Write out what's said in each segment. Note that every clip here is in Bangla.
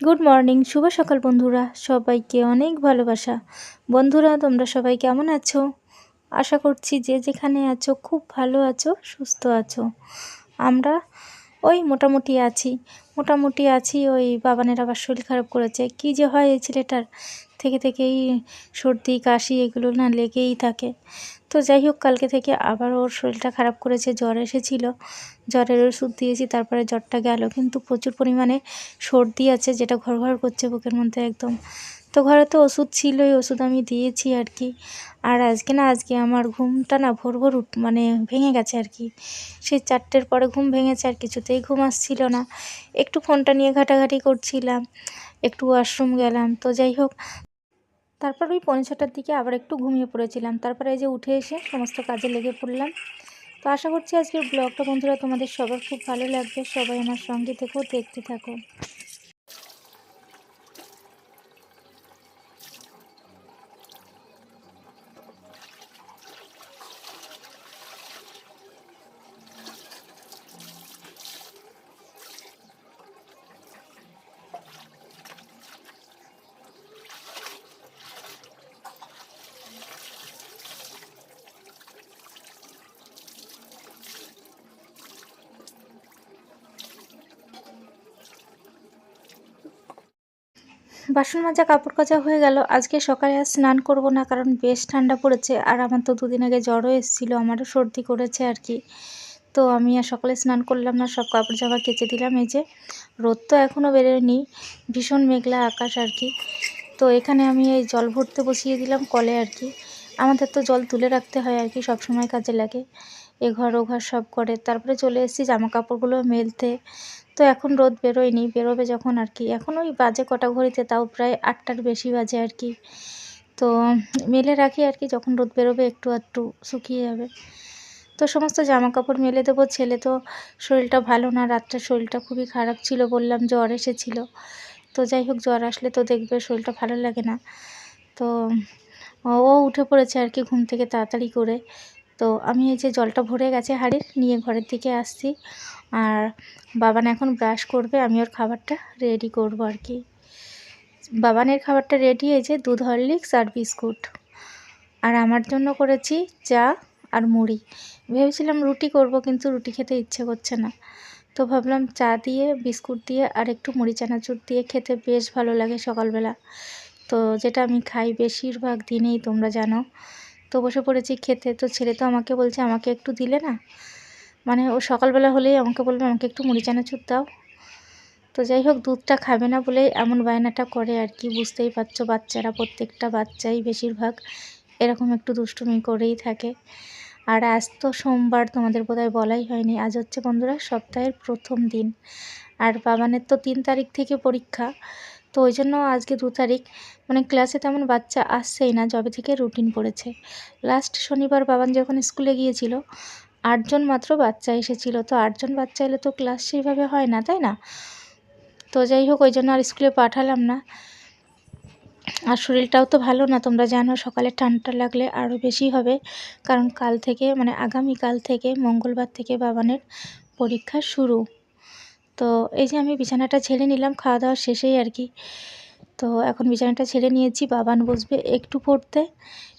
গুড মর্নিং শুভ সকাল বন্ধুরা। সবাইকে অনেক ভালোবাসা। বন্ধুরা, তোমরা সবাই কেমন আছো? আশা করছি যে যেখানে আছো, খুব ভালো আছো, সুস্থ আছো। আমরা ওই মোটামুটি আছি। মোটামুটি আছি, ওই বাবানের আবার শরীর খারাপ করেছে। কি যে হয় এই ছেলেটার? থেকে থেকেই সর্দি, কাশি এগুলো না লেগেই থাকে। তো যাই হোক, কালকে থেকে আবার ওর শরীরটা খারাপ করেছে, জ্বর এসেছিল। জ্বরের ওষুধ দিয়েছি, তারপরে জ্বরটা গেল। কিন্তু প্রচুর পরিমাণে সর্দি আছে, যেটা ঘর ঘর করছে বুকের মধ্যে একদম। তো ঘরে তো ওষুধ ছিলই, ওষুধ আমি দিয়েছি আর কি। আর আজকে না, আজকে আমার ঘুমটা না ভোর ভোর উঠ মানে ভেঙে গেছে আর কি। সেই চারটের পরে ঘুম ভেঙেছে আর কিছুতেই ঘুম আসছিল না। একটু ফোনটা নিয়ে ঘাটাঘাটি করছিলাম, একটু ওয়াশরুম গেলাম। তো যাই হোক তারপর ওই পৌনে ছটার দিকে আবার একটু ঘুমিয়ে পড়েছিলাম। তারপরে এই যে উঠে এসে সমস্ত কাজে লেগে পড়লাম। তো আশা করছি আজকের ব্লগটা বন্ধুরা তোমাদের সবার খুব ভালো লাগবে। সবাই আমার সঙ্গে থেকেও দেখতে থাকো। বাসন মাজা, কাপড় কাচা হয়ে গেল। আজকে সকালে আর স্নান করব না, কারণ বেশ ঠান্ডা পড়েছে। আর আমার তো দুদিন আগে জ্বরও এসেছিল, আমারও সর্দি করেছে আর কি। তো আমি আর সকালে স্নান করলাম না, সব কাপড় জামা কেচে দিলাম, এই যে রোদ তো এখনও বেরোয়নি, ভীষণ মেঘলা আকাশ আর কি। তো এখানে আমি এই জল ভরতে বসিয়ে দিলাম কলে আর কি। আমাদের তো জল তুলে রাখতে হয় আর কি, সব সময় কাজে লাগে। এ ঘর ও ঘর সব করে। তারপরে চলে এসেছি জামা কাপড়গুলো মেলতে। তো এখন রোদ বেরোয়নি, বেরোবে যখন আর কি। এখন ওই বাজে কটা ঘড়িতে তাও প্রায় আটটার বেশি বাজে আর কি। তো মেলে রাখি আর কি, যখন রোদ বেরোবে একটু একটু শুকিয়ে যাবে। তো সমস্ত জামা কাপড় মেলে দেবো, ছেলে তো শরীরটা ভালো না, রাত্রে শরীরটা খুবই খারাপ ছিল বললাম, জ্বর এসেছিল। তো যাই হোক, জ্বর আসলে তো দেখবে শরীরটা ভালো লাগে না। তো ও উঠে পড়েছে আর কি ঘুম থেকে তাড়াতাড়ি করে। তো আমি এই যে জলটা ভরে গেছে হাড়ির, নিয়ে ঘরের দিকে আসছি। আর বাবান এখন ব্রাশ করবে, আমি ওর খাবারটা রেডি করব আর কি। বাবানের খাবারটা রেডি হয়েছে দুধ হরলিক্স আর বিস্কুট। আর আমার জন্য করেছি চা আর মুড়ি। ভেবেছিলাম রুটি করব, কিন্তু রুটি খেতে ইচ্ছে করছে না। তো ভাবলাম চা দিয়ে, বিস্কুট দিয়ে আর একটু মুড়ি, চানাচুর দিয়ে খেতে বেশ ভালো লাগে সকালবেলা। তো যেটা আমি খাই বেশিরভাগ দিনেই, তোমরা জানো। তো বসে পড়েছি খেতে, তো ছেলে তো আমাকে বলছে, আমাকে একটু দিলে না? মানে ও সকালবেলা হলেই আমাকে বলবে, আমাকে একটু মুড়ি চানাচুর দাও। তো যাই হোক, দুধটা খাবে না বলেই এমন বায়নাটা করে আর কি, বুঝতেই পারছ, বাচ্চারা, প্রত্যেকটা বাচ্চাই বেশিরভাগ এরকম একটু দুষ্টুমি করেই থাকে। আর আজ তো সোমবার, তোমাদের বোধহয় বলাই হয়নি, আজ হচ্ছে বন্ধুরা সপ্তাহের প্রথম দিন। আর বাবানের তো তিন তারিখ থেকে পরীক্ষা তো ওই জন্য আজকে দু তারিখ মানে ক্লাসে তেমন বাচ্চা আসছেই না, যবে থেকে রুটিন পড়েছে। লাস্ট শনিবার বাবান যখন স্কুলে গিয়েছিল, আটজন মাত্র বাচ্চা এসেছিল। তো আটজন বাচ্চা এলে তো ক্লাস সেইভাবে হয় না, তাই না? তো যাই হোক, ওই জন্য আর স্কুলে পাঠালাম না। আর শরীরটাও তো ভালো না, তোমরা জানো সকালে ঠান্ডা লাগলে আরও বেশি হবে। কারণ কাল থেকে মানে আগামীকাল থেকে, মঙ্গলবার থেকে বাবানের পরীক্ষা শুরু। তো এই যে আমি বিছানাটা ছেড়ে নিলাম, খাওয়া দাওয়া শেষেই আর কি। তো এখন বিছানাটা ছেড়ে নিয়েছি বাবান বসবে একটু পড়তে।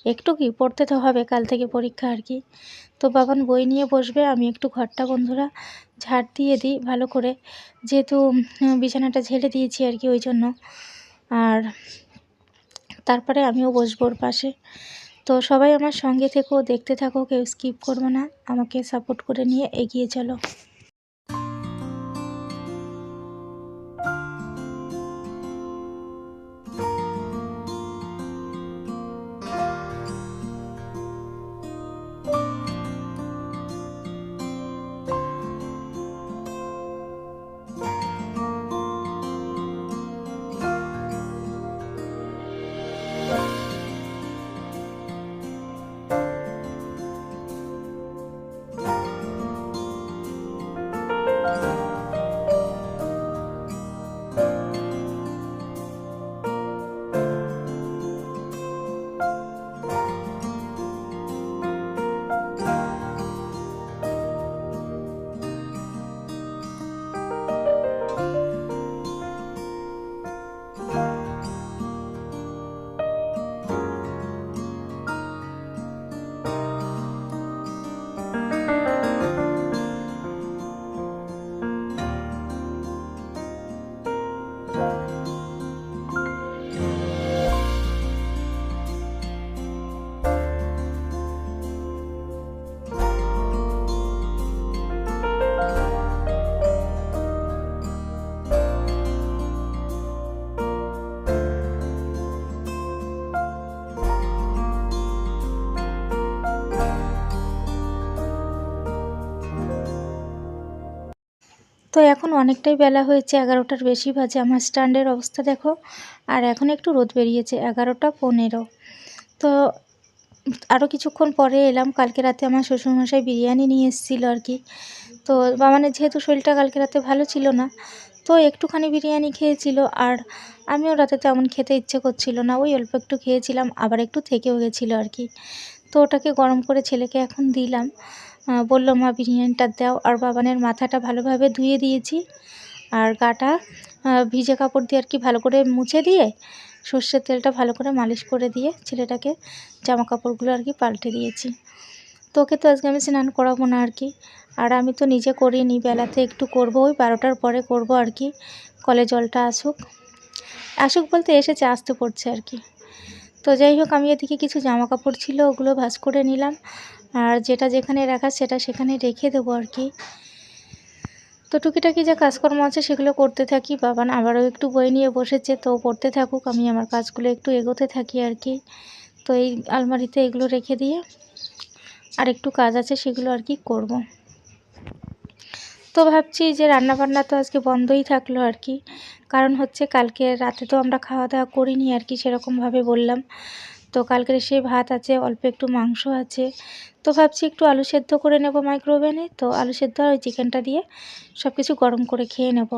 একটু কি? পড়তে তো হবে, কাল থেকে পরীক্ষা আর কি। তো বাবান বই নিয়ে বসবে, আমি একটু ঘরটা বন্ধুরা ঝাড় দিয়ে দিই ভালো করে। যেহেতু বিছানাটা ঝেড়ে দিয়েছি আর কি ওই জন্য। আর তারপরে আমিও বসবো ওর পাশে। তো সবাই আমার সঙ্গে থেকেও দেখতে থাকো, কেউ স্কিপ করব না। আমাকে সাপোর্ট করে নিয়ে এগিয়ে চলো। তো এখন অনেকটাই বেলা হয়েছে, এগারোটার বেশি বাজে। আমার স্ট্যান্ডের অবস্থা দেখো, আর এখন একটু রোদ বেরিয়েছে, এগারোটা পনেরো। তো আরও কিছুক্ষণ পরে এলাম, কালকে রাতে আমার শ্বশুরমশাই বিরিয়ানি নিয়ে এসেছিল আর কি। তো মানে যেহেতু শরীরটা কালকে রাতে ভালো ছিল না, তো একটুখানি বিরিয়ানি খেয়েছিল, আর আমিও রাতে তেমন খেতে ইচ্ছে করছিল না, ওই অল্প একটু খেয়েছিলাম, আবার একটু থেকেও গেছিল আর কি। তো ওটাকে গরম করে ছেলেকে এখন দিলাম। বলল মা, বিরিয়ানিটা দাও। আর বাবানের মাথাটা ভালোভাবে ধুয়ে দিয়েছি। আর গাটা ভিজে কাপড় দিয়ে আর কি ভালো করে মুছে দিয়ে, সর্ষের তেলটা ভালো করে মালিশ করে দিয়ে ছেলেটাকে জামা কাপড়গুলো আর কি পাল্টে দিয়েছি। তো ওকে তো আজকে আমি স্নান করাবো না আর কি। আর আমি তো নিজে করিনি, বেলাতে একটু করব, ওই বারোটার পরে করব আর কি। কলে জলটা আসুক। আসুক বলতে এসেছে, আসতে পড়ছে আর কি। তো যাই হোক, আমি এদিকে কিছু জামা কাপড় ছিল, ওগুলো ভাজ করে নিলাম। আর যেটা যেখানে রাখা সেটা সেখানে রেখে দেবো আর কি। তো টুকিটাকি যে কাজকর্ম আছে সেগুলো করতে থাকি বাবান আবারও একটু বই নিয়ে বসেছে, তো পড়তে থাকুক, আমি আমার কাজগুলো একটু এগোতে থাকি আর কি। তো এই আলমারিতে এগুলো রেখে দিয়ে আর একটু কাজ আছে সেগুলো আর কি করব। তো ভাবছি যে রান্নাবান্না তো আজকে বন্ধই থাকল আর কি, কারণ হচ্ছে কালকে রাতে তো আমরা খাওয়া দাওয়া করিনি আর কি সেরকমভাবে বললাম। তো কালকের সেই ভাত আছে, অল্প একটু মাংস আছে। তো ভাবছি একটু আলু সেদ্ধ করে নেব মাইক্রোওভেনে তো আলু সেদ্ধ আর ওই চিকেনটা দিয়ে সব কিছু গরম করে খেয়ে নেব।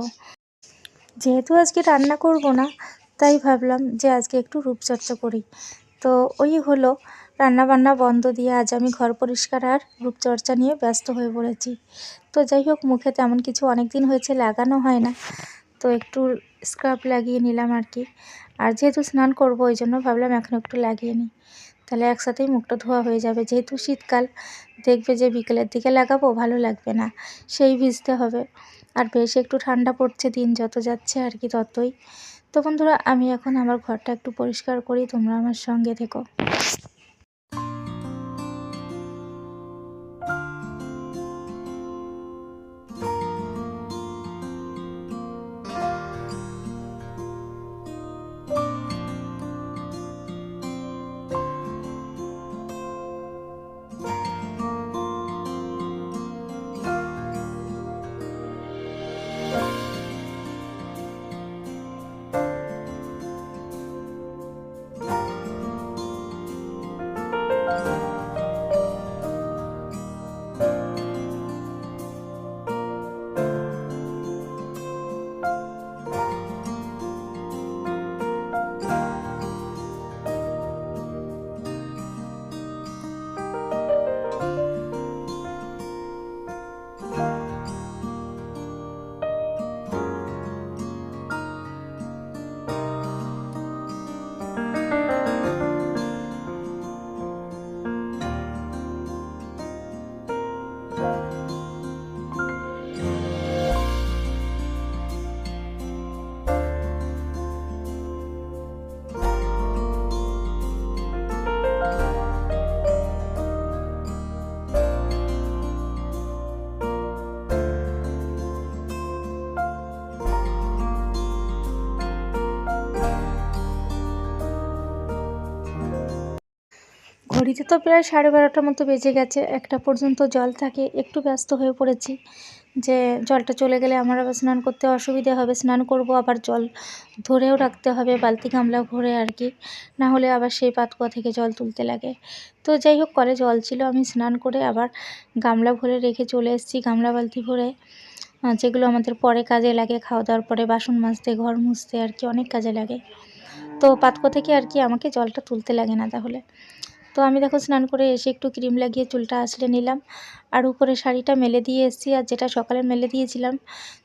যেহেতু আজকে রান্না করব না, তাই ভাবলাম যে আজকে একটু রূপচর্চা করি। তো ওই হলো রান্নাবান্না বন্ধ দিয়ে আজ আমি ঘর পরিষ্কার আর রূপচর্চা নিয়ে ব্যস্ত হয়ে পড়েছি। তো যাই হোক, মুখে তেমন কিছু অনেক দিন হয়েছে, লাগানো হয় না। তো একটু স্ক্রাব লাগিয়ে নিলাম আর কি আর যেহেতু স্নান করব, ওই জন্য ভাবলাম এখন একটু লাগিয়ে নিই। তাহলে একসাথেই মুখটা ধোয়া হয়ে যাবে। যেহেতু শীতকাল, দেখবে যে বিকেলের দিকে লাগাবো, ভালো লাগবে না। সেই ভিজতে হবে। আর বেশ একটু ঠান্ডা পড়ছে দিন যত যাচ্ছে আর কি ততই। তো বন্ধুরা, আমি এখন আমার ঘরটা একটু পরিষ্কার করি। তোমরা আমার সঙ্গে থেকো। ঘড়িতে তো প্রায় সাড়ে বারোটার মতো বেজে গেছে। একটা পর্যন্ত জল থাকে, একটু ব্যস্ত হয়ে পড়েছি যে জলটা চলে গেলে আমার আবার স্নান করতে অসুবিধে হবে। স্নান করব, আবার জল ধরেও রাখতে হবে, বালতি গামলা ভরে আর কি। না হলে আবার সেই পাতকুয়া থেকে জল তুলতে লাগে। তো যাই হোক, কলে জল ছিল, আমি স্নান করে আবার গামলা ভরে রেখে চলে এসেছি, গামলা বালতি ভরে। যেগুলো আমাদের পরে কাজে লাগে খাওয়া দাওয়ার পরে বাসন মাজতে, ঘর মুছতে আর কি অনেক কাজে লাগে। তো পাতকো থেকে আর কি আমাকে জলটা তুলতে লাগে না তাহলে। তো আমি দেখো স্নান করে এসে একটু ক্রিম লাগিয়ে চুলটা আসলে নিলাম আর উপরে শাড়িটা মেলে দিয়ে এসেছি আর যেটা সকালে মেলে দিয়েছিলাম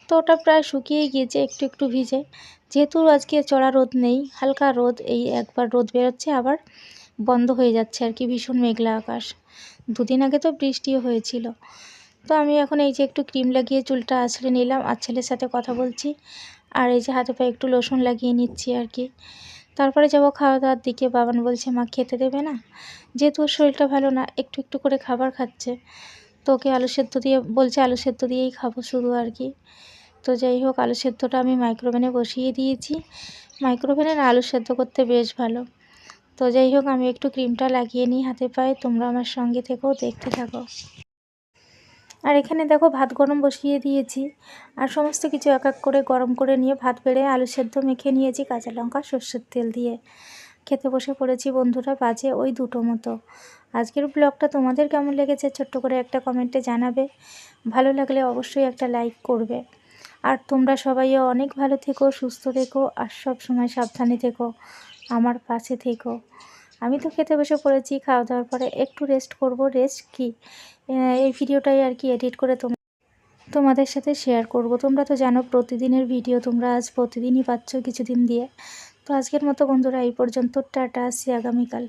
তো ওটা প্রায় শুকিয়ে গিয়েছে, একটু একটু ভিজে। যেহেতু আজকে চড়া রোদ নেই, হালকা রোদ, এই একবার রোদ বেরোচ্ছে, আবার বন্ধ হয়ে যাচ্ছে আর কি, ভীষণ মেঘলা আকাশ। দুদিন আগে তো বৃষ্টিও হয়েছিল। তো আমি এখন এই যে একটু ক্রিম লাগিয়ে চুলটা আসলে নিলাম, আর ছেলের সাথে কথা বলছি। আর এই যে হাতে পায়ে একটু লোশন লাগিয়ে নিচ্ছি আর কি। তারপরে যাব খাওয়া দাওয়ার দিকে। বাবান বলছে, মা, খেতে দেবে না? যেহেতু ওর শরীরটা ভালো না, একটু একটু করে খাবার খাচ্ছে। তো ওকে আলু সেদ্ধ দিয়ে বলছে, আলু সেদ্ধ দিয়েই খাব শুধু আর কি। তো যাই হোক, আলু সেদ্ধটা আমি মাইক্রোওভেনে বসিয়ে দিয়েছি। মাইক্রোওভেনে আলু সেদ্ধ করতে বেশ ভালো। তো যাই হোক, আমি একটু ক্রিমটা লাগিয়ে নিই হাতে পায়ে। তোমরা আমার সঙ্গে থেকেও দেখতে থাকো। আর এখানে দেখো ভাত গরম বসিয়ে দিয়েছি। আর সমস্ত কিছু এক এক করে গরম করে নিয়ে ভাত বেড়ে আলু সেদ্ধ মেখে নিয়েছি কাঁচা লঙ্কা, সর্ষের তেল দিয়ে। খেতে বসে পড়েছি বন্ধুরা, বাজে ওই দুটো মতো। আজকের ব্লগটা তোমাদের কেমন লেগেছে ছোট্ট করে একটা কমেন্টে জানাবে। ভালো লাগলে অবশ্যই একটা লাইক করবে। আর তোমরা সবাইও অনেক ভালো থেকো, সুস্থ থেকো, আর সব সময় সাবধানে থেকো। আমার পাশে থেকো। আমি তো খেতে বসে পড়েছি খাওয়া দাওয়ার পরে একটু রেস্ট করব। রেস্ট কি? এই ভিডিওটাই আর কি এডিট করে তোমার তোমাদের সাথে শেয়ার করব। তোমরা তো জানো প্রতিদিনের ভিডিও তোমরা আজ প্রতিদিনই পাচ্ছ কিছুদিন দিয়ে। তো আজকের মতো বন্ধুরা, এই পর্যন্ত। টাটা, আসছি আগামীকাল।